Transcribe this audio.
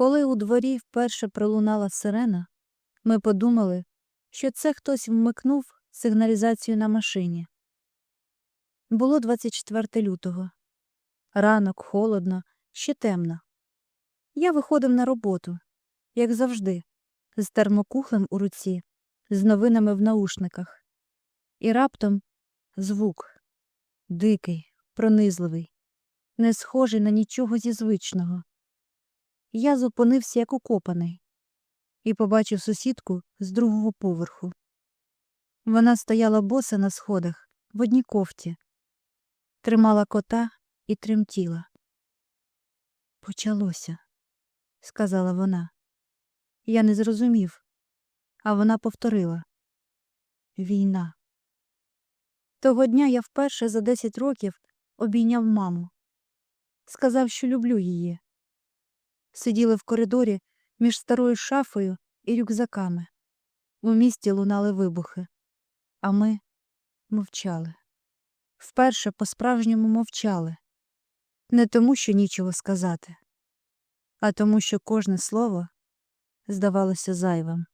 Коли у дворі вперше пролунала сирена, ми подумали, що це хтось вмикнув сигналізацію на машині. Було 24 лютого. Ранок, холодно, ще темно. Я виходив на роботу, як завжди, з термокухлем у руці, з новинами в наушниках. І раптом звук дикий, пронизливий, не схожий на нічого зі звичного. Я зупинився як укопаний і побачив сусідку з другого поверху. Вона стояла боса на сходах в одній кофті, тримала кота і тремтіла. Почалося, сказала вона. Я не зрозумів, а вона повторила Війна. Того дня я вперше за 10 років обійняв маму. Сказав, що люблю її. Сиділи в коридорі між старою шафою і рюкзаками. У місті лунали вибухи, а ми мовчали. Вперше по-справжньому мовчали. Не тому, що нічого сказати, а тому, що кожне слово здавалося зайвим.